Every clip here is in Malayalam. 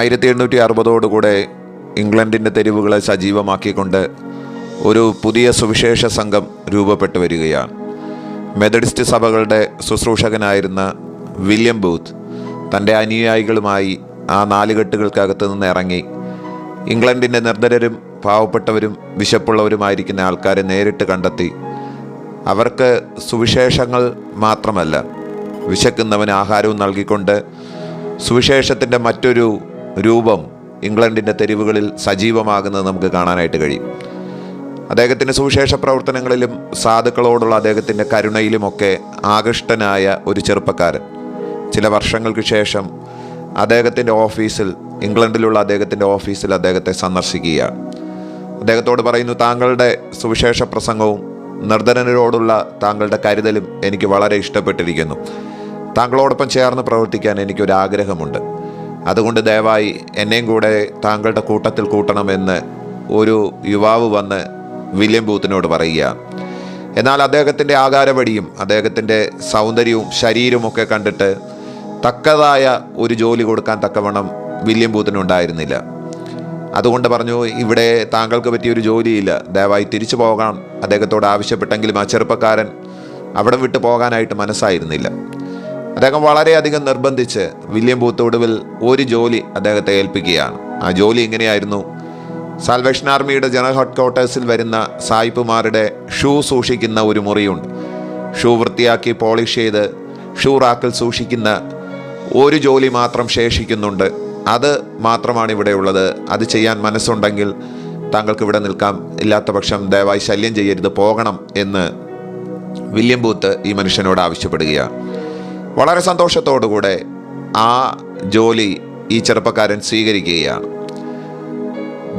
ആയിരത്തി എണ്ണൂറ്റി അറുപതോടുകൂടെ ഇംഗ്ലണ്ടിന്റെ തെരുവുകളെ സജീവമാക്കിക്കൊണ്ട് ഒരു പുതിയ സുവിശേഷ സംഘം രൂപപ്പെട്ടു വരികയാണ്. മെത്തഡിസ്റ്റ് സഭകളുടെ ശുശ്രൂഷകനായിരുന്ന വില്യം ബൂത്ത് തന്റെ അനുയായികളുമായി ആ നാലുകെട്ടുകൾക്കകത്ത് നിന്ന് ഇറങ്ങി ഇംഗ്ലണ്ടിന്റെ നിർദ്ധരരും പാവപ്പെട്ടവരും വിശപ്പുള്ളവരുമായിരിക്കുന്ന ആൾക്കാരെ നേരിട്ട് കണ്ടെത്തി. അവർക്ക് സുവിശേഷങ്ങൾ മാത്രമല്ല വിശക്കുന്നവന് ആഹാരവും നൽകിക്കൊണ്ട് സുവിശേഷത്തിന്റെ മറ്റൊരു രൂപം ഇംഗ്ലണ്ടിന്റെ തെരുവുകളിൽ സജീവമാകുന്നത് നമുക്ക് കാണാനായിട്ട് കഴിയും. അദ്ദേഹത്തിന്റെ സുവിശേഷ പ്രവർത്തനങ്ങളിലും സാധുക്കളോടുള്ള അദ്ദേഹത്തിന്റെ കരുണയിലുമൊക്കെ ആകൃഷ്ടനായ ഒരു ചെറുപ്പക്കാരൻ. ചില വർഷങ്ങൾക്ക് ശേഷം അദ്ദേഹത്തിന്റെ ഓഫീസിൽ ഇംഗ്ലണ്ടിലുള്ള അദ്ദേഹത്തിന്റെ ഓഫീസിൽ അദ്ദേഹത്തെ സന്ദർശിക്കുകയാണ്. അദ്ദേഹത്തോട് പറയുന്നു താങ്കളുടെ സുവിശേഷ പ്രസംഗവും നിർധനരോടുള്ള താങ്കളുടെ കരുതലും എനിക്ക് വളരെ ഇഷ്ടപ്പെട്ടിരിക്കുന്നു. താങ്കളോടൊപ്പം ചേർന്ന് പ്രവർത്തിക്കാൻ എനിക്കൊരു ആഗ്രഹമുണ്ട് അതുകൊണ്ട് ദയവായി എന്നെയും കൂടെ താങ്കളുടെ കൂട്ടത്തിൽ കൂട്ടണമെന്ന് ഒരു യുവാവ് വന്ന് വില്യം ബൂത്തിനോട് പറയുക. എന്നാൽ അദ്ദേഹത്തിന്റെ ആകാരവടിയും അദ്ദേഹത്തിന്റെ സൗന്ദര്യവും ശരീരമൊക്കെ കണ്ടിട്ട് തക്കതായ ഒരു ജോലി കൊടുക്കാൻ തക്കവണ്ണം വില്യം ബൂത്തിനുണ്ടായിരുന്നില്ല. അതുകൊണ്ട് പറഞ്ഞു ഇവിടെ താങ്കൾക്ക് പറ്റിയൊരു ജോലിയില്ല. ദയവായി തിരിച്ചു പോകാൻ അദ്ദേഹത്തോട് ആവശ്യപ്പെട്ടെങ്കിലും ആ ചെറുപ്പക്കാരൻ അവിടെ വിട്ടു പോകാനായിട്ട് മനസ്സായിരുന്നില്ല. അദ്ദേഹം വളരെയധികം നിർബന്ധിച്ച് വില്യം ബൂത്ത് ഒടുവിൽ ഒരു ജോലി അദ്ദേഹത്തെ ഏൽപ്പിക്കുകയാണ്. ആ ജോലി ഇങ്ങനെയായിരുന്നു സാൽവേഷൻ ആർമിയുടെ ജനറൽ ഹെഡ് ക്വാർട്ടേഴ്സിൽ വരുന്ന സായിപ്പുമാരുടെ ഷൂ സൂക്ഷിക്കുന്ന ഒരു മുറിയുണ്ട്. ഷൂ വൃത്തിയാക്കി പോളിഷ് ചെയ്ത് ഷൂ റാക്കിൽ സൂക്ഷിക്കുന്ന ഒരു ജോലി മാത്രം ശേഷിക്കുന്നുണ്ട്. അത് മാത്രമാണ് ഇവിടെ ഉള്ളത്. അത് ചെയ്യാൻ മനസ്സുണ്ടെങ്കിൽ താങ്കൾക്ക് ഇവിടെ നിൽക്കാം. ഇല്ലാത്ത പക്ഷം ദയവായി ശല്യം ചെയ്യരുത്. പോകണം എന്ന് വില്യം ബൂത്ത് ഈ മനുഷ്യനോട് ആവശ്യപ്പെടുകയാണ്. വളരെ സന്തോഷത്തോടുകൂടെ ആ ജോലി ഈ ചെറുപ്പക്കാരൻ സ്വീകരിക്കുകയാണ്.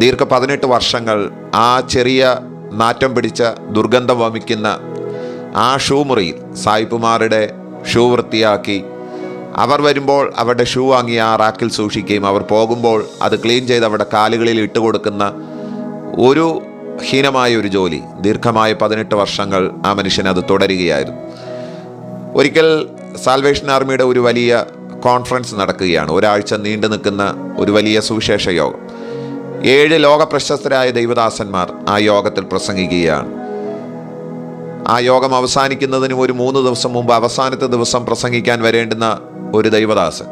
ദീർഘ പതിനെട്ട് വർഷങ്ങൾ ആ ചെറിയ നാറ്റം പിടിച്ച ദുർഗന്ധം വമിക്കുന്ന ആ ഷൂമുറിയിൽ സായിപ്പുമാരുടെ ഷൂ വൃത്തിയാക്കി അവർ വരുമ്പോൾ അവരുടെ ഷൂ വാങ്ങി ആ റാക്കിൽ സൂക്ഷിക്കുകയും അവർ പോകുമ്പോൾ അത് ക്ലീൻ ചെയ്ത് അവരുടെ കാലുകളിൽ ഇട്ടുകൊടുക്കുന്ന ഒരു ഹീനമായ ഒരു ജോലി. ദീർഘമായ പതിനെട്ട് വർഷങ്ങൾ ആ മനുഷ്യൻ അത് തുടരുകയായിരുന്നു. ഒരിക്കൽ സാൽവേഷൻ ആർമിയുടെ ഒരു വലിയ കോൺഫറൻസ് നടക്കുകയാണ്. ഒരാഴ്ച നീണ്ടു നിൽക്കുന്ന ഒരു വലിയ സുവിശേഷ യോഗം. ഏഴ് ലോക പ്രശസ്തരായ ദൈവദാസന്മാർ ആ യോഗത്തിൽ പ്രസംഗിക്കുകയാണ്. ആ യോഗം അവസാനിക്കുന്നതിന് ഒരു മൂന്ന് ദിവസം മുമ്പ് അവസാനത്തെ ദിവസം പ്രസംഗിക്കാൻ വരേണ്ടുന്ന ഒരു ദൈവദാസൻ.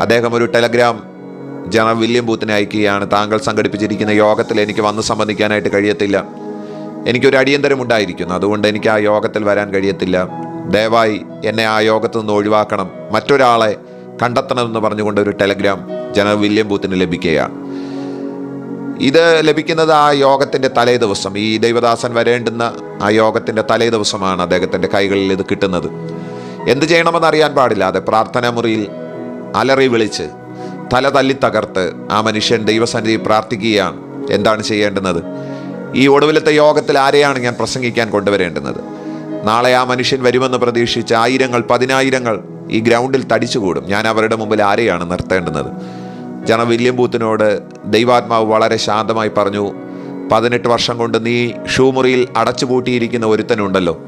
അദ്ദേഹം ഒരു ടെലഗ്രാം ജനറൽ വില്യം ബൂത്തിനെ അയക്കുകയാണ്. താങ്കൾ സംഘടിപ്പിച്ചിരിക്കുന്ന യോഗത്തിൽ എനിക്ക് വന്ന് സംബന്ധിക്കാനായിട്ട് കഴിയത്തില്ല. എനിക്കൊരു അടിയന്തരമുണ്ടായിരിക്കുന്നു. അതുകൊണ്ട് എനിക്ക് ആ യോഗത്തിൽ വരാൻ കഴിയത്തില്ല. ദയവായി എന്നെ ആ യോഗത്തു നിന്ന് ഒഴിവാക്കണം. മറ്റൊരാളെ കണ്ടെത്തണമെന്ന് പറഞ്ഞുകൊണ്ട് ഒരു ടെലഗ്രാം ജനറൽ വില്യം ബൂത്തിന് ലഭിക്കുകയാണ് ഇത് ലഭിക്കുന്നത് ആ യോഗത്തിന്റെ തലേ ദിവസം. ഈ ദൈവദാസൻ വരേണ്ടുന്ന ആ യോഗത്തിന്റെ തലേ ദിവസമാണ് അദ്ദേഹത്തിന്റെ കൈകളിൽ ഇത് കിട്ടുന്നത്. എന്ത് ചെയ്യണമെന്ന് അറിയാൻ പാടില്ലാതെ പ്രാർത്ഥനാ മുറിയിൽ അലറി വിളിച്ച് തല തല്ലി തകർത്ത് ആ മനുഷ്യൻ ദൈവസന്നിധി പ്രാർത്ഥിക്കുകയാണ്. എന്താണ് ചെയ്യേണ്ടുന്നത്? ഈ ഒടുവിലത്തെ യോഗത്തിൽ ആരെയാണ് ഞാൻ പ്രസംഗിക്കാൻ കൊണ്ടുവരേണ്ടുന്നത്? നാളെ ആ മനുഷ്യൻ വരുമെന്ന് പ്രതീക്ഷിച്ച് ആയിരങ്ങൾ പതിനായിരങ്ങൾ ഈ ഗ്രൗണ്ടിൽ തടിച്ചുകൂടും. ഞാൻ അവരുടെ മുമ്പിൽ ആരെയാണ് നിർത്തേണ്ടുന്നത്? ജന വില്യം ബൂത്തിനോട് ദൈവാത്മാവ് വളരെ ശാന്തമായി പറഞ്ഞു പതിനെട്ട് വർഷം കൊണ്ട് നീ ഷൂമുറിയിൽ അടച്ചുപൂട്ടിയിരിക്കുന്ന ഒരുത്തനുണ്ടല്ലോ.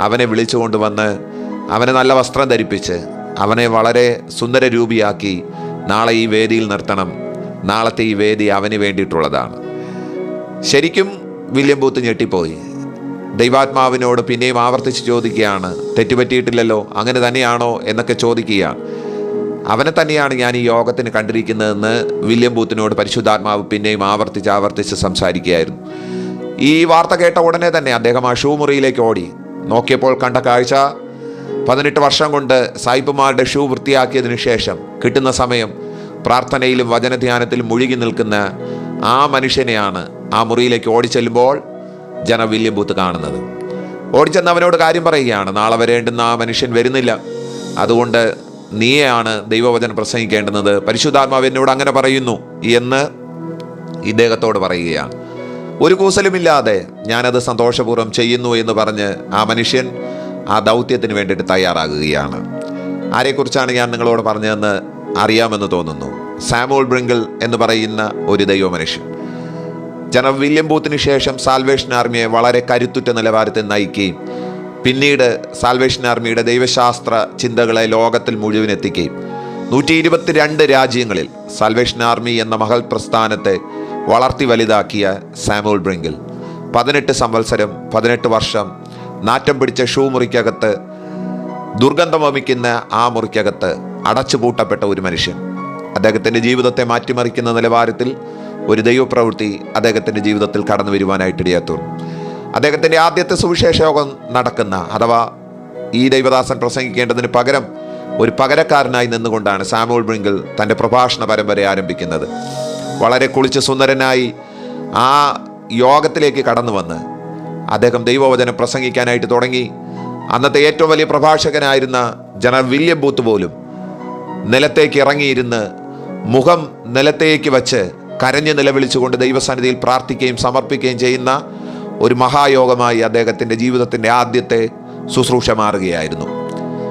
അവനെ വിളിച്ചു കൊണ്ടുവന്ന് അവനെ നല്ല വസ്ത്രം ധരിപ്പിച്ച് അവനെ വളരെ സുന്ദര രൂപിയാക്കി നാളെ ഈ വേദിയിൽ നിർത്തണം. നാളത്തെ ഈ വേദി അവന് വേണ്ടിയിട്ടുള്ളതാണ്. ശരിക്കും വില്യം ബൂത്ത് ഞെട്ടിപ്പോയി. ദൈവാത്മാവിനോട് പിന്നെയും ആവർത്തിച്ച് ചോദിക്കുകയാണ് തെറ്റുപറ്റിയിട്ടില്ലല്ലോ അങ്ങനെ തന്നെയാണോ? എന്നൊക്കെ ചോദിക്കുക. അവനെ തന്നെയാണ് ഞാൻ ഈ യോഗത്തിന് കണ്ടിരിക്കുന്നതെന്ന് വില്യം ബൂത്തിനോട് പരിശുദ്ധാത്മാവ് പിന്നെയും ആവർത്തിച്ച് ആവർത്തിച്ച് സംസാരിക്കുകയായിരുന്നു. ഈ വാർത്ത കേട്ട ഉടനെ തന്നെ അദ്ദേഹം ആ ഷൂ മുറിയിലേക്ക് ഓടി. നോക്കിയപ്പോൾ കണ്ട കാഴ്ച പതിനെട്ട് വർഷം കൊണ്ട് സായിപ്പുമാരുടെ ഷൂ വൃത്തിയാക്കിയതിനു ശേഷം കിട്ടുന്ന സമയം പ്രാർത്ഥനയിലും വചനധ്യാനത്തിലും മുഴുകി നിൽക്കുന്ന ആ മനുഷ്യനെയാണ് ആ മുറിയിലേക്ക് ഓടിച്ചെല്ലുമ്പോൾ ജന വില്യം ബൂത്ത് കാണുന്നത്. ഓടിച്ചെന്ന് അവനോട് കാര്യം പറയുകയാണ് നാളെ വരേണ്ടുന്ന ആ മനുഷ്യൻ വരുന്നില്ല. അതുകൊണ്ട് നീയാണ് ദൈവവചനം പ്രസംഗിക്കേണ്ടുന്നത്. പരിശുദ്ധാത്മാവ് എന്നോട് അങ്ങനെ പറയുന്നു എന്ന് ഇദ്ദേഹത്തോട് പറയുകയാണ്. ഒരു കൂസലുമില്ലാതെ ഞാനത് സന്തോഷപൂർവം ചെയ്യുന്നു എന്ന് പറഞ്ഞ് ആ മനുഷ്യൻ ആ ദൗത്യത്തിന് വേണ്ടിയിട്ട് തയ്യാറാകുകയാണ്. ആരെക്കുറിച്ചാണ് ഞാൻ നിങ്ങളോട് പറഞ്ഞതെന്ന് അറിയാമെന്ന് തോന്നുന്നു. സാമോൾ ബ്രിങ്കിൾ എന്ന് പറയുന്ന ഒരു ദൈവ മനുഷ്യൻ ജനറൽ വില്യം ബൂത്തിന് ശേഷം സാൽവേഷൻ ആർമിയെ വളരെ കരുത്തുറ്റ നിലവാരത്തിൽ നയിക്കുകയും പിന്നീട് സാൽവേഷൻ ആർമിയുടെ ദൈവശാസ്ത്ര ചിന്തകളെ ലോകത്തിൽ മുഴുവൻ എത്തിക്കുകയും. നൂറ്റി ഇരുപത്തിരണ്ട് രാജ്യങ്ങളിൽ സാൽവേഷൻ ആർമി എന്ന മഹൽ പ്രസ്ഥാനത്തെ വളർത്തി വലുതാക്കിയ സാമുൽ ബ്രിങ്കിൽ. പതിനെട്ട് സംവത്സരം പതിനെട്ട് വർഷം നാറ്റം പിടിച്ച ഷൂ മുറിക്കകത്ത് ദുർഗന്ധം വമിക്കുന്ന ആ മുറിക്കകത്ത് അടച്ചുപൂട്ടപ്പെട്ട ഒരു മനുഷ്യൻ. അദ്ദേഹത്തിന്റെ ജീവിതത്തെ മാറ്റിമറിക്കുന്ന നിലവാരത്തിൽ ഒരു ദൈവപ്രവൃത്തി അദ്ദേഹത്തിന്റെ ജീവിതത്തിൽ കടന്നു വരുവാനായിട്ട് ഇടയാത്തു അദ്ദേഹത്തിന്റെ ആദ്യത്തെ സുവിശേഷയോഗം നടക്കുന്ന അഥവാ ഈ ദൈവദാസൻ പ്രസംഗിക്കേണ്ടതിന് പകരം ഒരു പകരക്കാരനായി നിന്നുകൊണ്ടാണ് സാമുവൽ ബ്രിങ്കിൾ തന്റെ പ്രഭാഷണ പരമ്പര ആരംഭിക്കുന്നത്. വളരെ കുളിച്ച് സുന്ദരനായി ആ യോഗത്തിലേക്ക് കടന്നു വന്ന് അദ്ദേഹം ദൈവവചനം പ്രസംഗിക്കാനായിട്ട് തുടങ്ങി. അന്നത്തെ ഏറ്റവും വലിയ പ്രഭാഷകനായിരുന്ന ജനറൽ വില്യം ബൂത്ത് പോലും നിലത്തേക്ക് ഇറങ്ങിയിരുന്ന് മുഖം നിലത്തേക്ക് വച്ച് കരഞ്ഞ് നിലവിളിച്ചുകൊണ്ട് ദൈവസന്നിധിയിൽ പ്രാർത്ഥിക്കുകയും സമർപ്പിക്കുകയും ചെയ്യുന്ന ഒരു മഹായോഗമായി അദ്ദേഹത്തിന്റെ ജീവിതത്തിന്റെ ആദ്യത്തെ ശുശ്രൂഷ മാറുകയായിരുന്നു.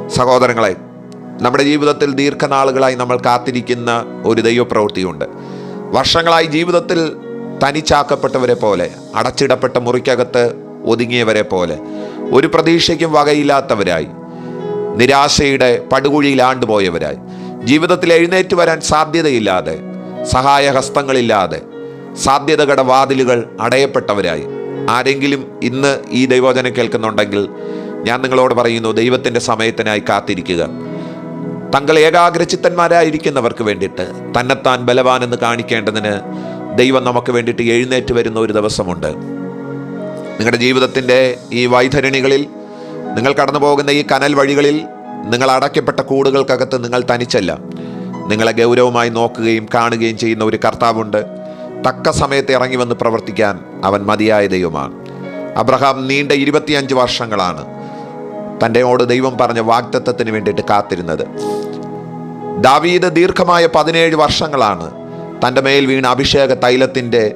സഹോദരങ്ങളെ നമ്മുടെ ജീവിതത്തിൽ ദീർഘനാളുകളായി നമ്മൾ കാത്തിരിക്കുന്ന ഒരു ദൈവപ്രവൃത്തിയുണ്ട്. വർഷങ്ങളായി ജീവിതത്തിൽ തനിച്ചാക്കപ്പെട്ടവരെ പോലെ അടച്ചിടപ്പെട്ട മുറിക്കകത്ത് ഒതുങ്ങിയവരെ പോലെ ഒരു പ്രതീക്ഷയ്ക്കും വകയില്ലാത്തവരായി നിരാശയുടെ പടുകുഴിയിൽ ആണ്ടുപോയവരായി ജീവിതത്തിൽ എഴുന്നേറ്റ് വരാൻ സാധ്യതയില്ലാതെ സഹായഹസ്തങ്ങളില്ലാതെ സാധ്യതകളുടെ വാതിലുകൾ അടയപ്പെട്ടവരായി. ആരെങ്കിലും ഇന്ന് ഈ ദൈവോചനം കേൾക്കുന്നുണ്ടെങ്കിൽ ഞാൻ നിങ്ങളോട് പറയുന്നു ദൈവത്തിന്റെ സമയത്തിനായി കാത്തിരിക്കുക. തങ്ങൾ ഏകാഗ്രചിത്തന്മാരായിരിക്കുന്നവർക്ക് വേണ്ടിയിട്ട് തന്നെത്താൻ ബലവാനെന്ന് കാണിക്കേണ്ടതിന് ദൈവം നമുക്ക് വേണ്ടിയിട്ട് എഴുന്നേറ്റ് വരുന്ന ഒരു ദിവസമുണ്ട്. നിങ്ങളുടെ ജീവിതത്തിന്റെ ഈ വൈതരണികളിൽ നിങ്ങൾ കടന്നു പോകുന്ന ഈ കനൽ വഴികളിൽ നിങ്ങൾ അടയ്ക്കപ്പെട്ട കൂടുകൾക്കകത്ത് നിങ്ങൾ തനിച്ചല്ല. നിങ്ങളെ ഗൗരവമായി നോക്കുകയും കാണുകയും ചെയ്യുന്ന ഒരു കർത്താവുണ്ട്. തക്ക സമയത്ത് ഇറങ്ങി വന്ന് പ്രവർത്തിക്കാൻ അവൻ മതിയായ ദൈവമാണ്. അബ്രഹാം നീണ്ട ഇരുപത്തിയഞ്ച് വർഷങ്ങളാണ് തന്റെയോട് ദൈവം പറഞ്ഞ വാഗ്ദത്വത്തിന് വേണ്ടിയിട്ട് കാത്തിരുന്നത്. ദാവീദ് ദീർഘമായ പതിനേഴ് വർഷങ്ങളാണ് തന്റെ മേൽ വീണ അഭിഷേക തൈലത്തിന്റെ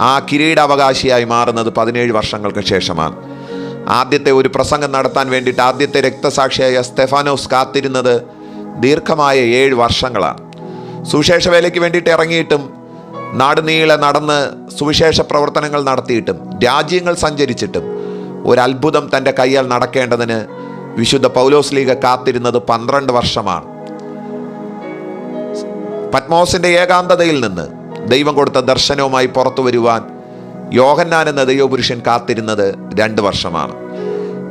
ആ കിരീടാവകാശിയായി മാറുന്നത് പതിനേഴ് വർഷങ്ങൾക്ക് ശേഷമാണ്. ആദ്യത്തെ ഒരു പ്രസംഗം നടത്താൻ വേണ്ടിയിട്ട് ആദ്യത്തെ രക്തസാക്ഷിയായ സ്തെഫാനോസ് കാത്തിരുന്നത് ദീർഘമായ ഏഴ് വർഷങ്ങളാണ്. സുവിശേഷ വേലയ്ക്ക് വേണ്ടിയിട്ട് ഇറങ്ങിയിട്ടും നാടുനീളെ നടന്ന് സുവിശേഷ പ്രവർത്തനങ്ങൾ നടത്തിയിട്ടും രാജ്യങ്ങൾ സഞ്ചരിച്ചിട്ടും ഒരു അത്ഭുതം തന്റെ കയ്യാൽ നടക്കേണ്ടതിന് വിശുദ്ധ പൗലോസ് ലീഗ കാത്തിരുന്നത് പന്ത്രണ്ട് വർഷമാണ്. പത്മോസിന്റെ ഏകാന്തതയിൽ നിന്ന് ദൈവം കൊടുത്ത ദർശനവുമായി പുറത്തു വരുവാൻ യോഹന്നാൻ എന്ന ദൈവപുരുഷൻ കാത്തിരുന്നത് രണ്ട് വർഷമാണ്.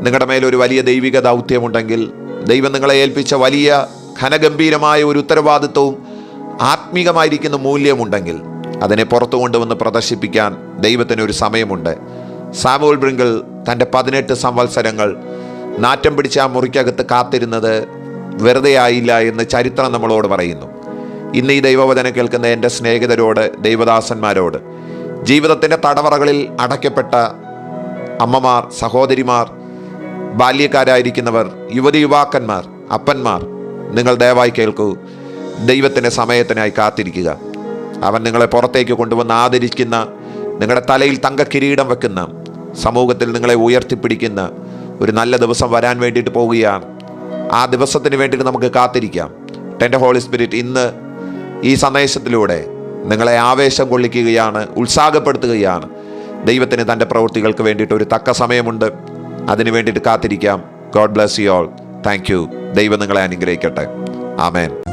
നിങ്ങളുടെ മേലൊരു വലിയ ദൈവിക ദൗത്യമുണ്ടെങ്കിൽ ദൈവം നിങ്ങളെ ഏൽപ്പിച്ച വലിയ ഘനഗംഭീരമായ ഒരു ഉത്തരവാദിത്വവും ആത്മീകമായിരിക്കുന്ന മൂല്യമുണ്ടെങ്കിൽ അതിനെ പുറത്തു കൊണ്ടുവന്ന് പ്രദർശിപ്പിക്കാൻ ദൈവത്തിന് ഒരു സമയമുണ്ട്. സാമുവൽ ബ്രിങ്കിൾ തന്റെ പതിനെട്ട് സംവത്സരങ്ങൾ നാറ്റം പിടിച്ച ആ മുറിക്കകത്ത് കാത്തിരുന്നത് വെറുതെ ആയില്ല എന്ന് ചരിത്രം നമ്മളോട് പറയുന്നു. ഇന്ന് ഈ ദൈവവചനം കേൾക്കുന്ന എന്റെ സ്നേഹിതരോട് ദൈവദാസന്മാരോട് ജീവിതത്തിന്റെ തടവറകളിൽ അടയ്ക്കപ്പെട്ട അമ്മമാർ സഹോദരിമാർ ബാല്യക്കാരായിരിക്കുന്നവർ യുവതി യുവാക്കന്മാർ അപ്പന്മാർ നിങ്ങൾ ദയവായി കേൾക്കൂ. ദൈവത്തിന്റെ സമയത്തിനായി കാത്തിരിക്കുക. അവൻ നിങ്ങളെ പുറത്തേക്ക് കൊണ്ടുവന്ന് ആദരിക്കുന്ന നിങ്ങളുടെ തലയിൽ തങ്ക കിരീടം വെക്കുന്ന സമൂഹത്തിൽ നിങ്ങളെ ഉയർത്തിപ്പിടിക്കുന്ന ഒരു നല്ല ദിവസം വരാൻ വേണ്ടിയിട്ട് പോവുകയാണ്. ആ ദിവസത്തിന് വേണ്ടിയിട്ട് നമുക്ക് കാത്തിരിക്കാം. ടെന്റെ ഹോളി സ്പിരിറ്റ് ഇന്ന് ഈ സന്ദേശത്തിലൂടെ നിങ്ങളെ ആവേശം കൊള്ളിക്കുകയാണ് ഉത്സാഹപ്പെടുത്തുകയാണ്. ദൈവത്തിന് തന്റെ പ്രവൃത്തികൾക്ക് വേണ്ടിയിട്ട് ഒരു തക്ക സമയമുണ്ട്. അതിനു വേണ്ടിയിട്ട് കാത്തിരിക്കാം. God bless you all thank ദൈവം നിങ്ങളെ അനുഗ്രഹിക്കട്ടെ. ആമേൻ.